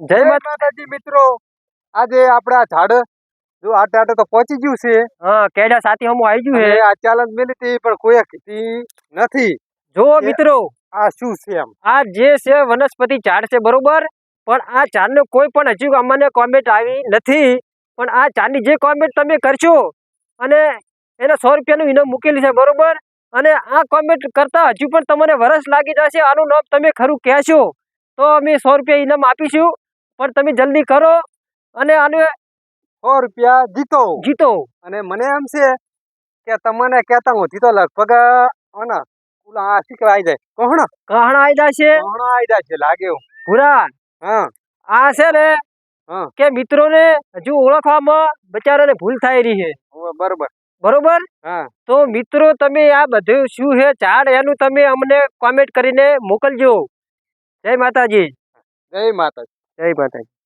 જય માતાજી. મિત્રો. આજે આપડા ઝાડ જો આટે આટે તો પહોંચી ગયું છે. હા કેડા સાથી હમુ આવી ગયું છે આ ચાલન મેલી હતી પણ કોઈ કીધી નથી. જો મિત્રો આ શું છે એમ? આ જે છે વનસ્પતિ ઝાડ છે બરોબર? પણ આ ઝાડને કોઈ પણ હજુ અમને કોમેન્ટ આવી નથી. પણ આ ઝાડની જે કોમેન્ટ તમે કરશો અને એને સો રૂપિયાનું ઇનામ મૂકેલી છે બરોબર? અને આ કોમેન્ટ કરતા હજુ પણ તમને વરસ લાગી જશે આનું નામ તમે ખરું કહેશો. તો અમે સો રૂપિયા ઇનામ આપીશું. પણ તમે જલ્દી કરો અને આને સો રૂપિયા જીતો. જીતો. અને મને એમ છે કે તમને કહેતા હું જીતો લગભગ આના ઓલા આ શીખવા આવી જાય કોહણ કહણા જાય છે? કોહણ આવી જાય છે લાગે પૂરા હા. આ છે ને. કે મિત્રોને હજુ ઓળખવામાં બચારાને ભૂલ થાય રહી છે. બરોબર. બરોબર? હા. તો મિત્રો તમે આ બધું શું છે? ઝાડ એનું તમે અમને કોમેન્ટ કરીને મોકલજો. જય માતાજી. જય માતાજી. જય માતાજી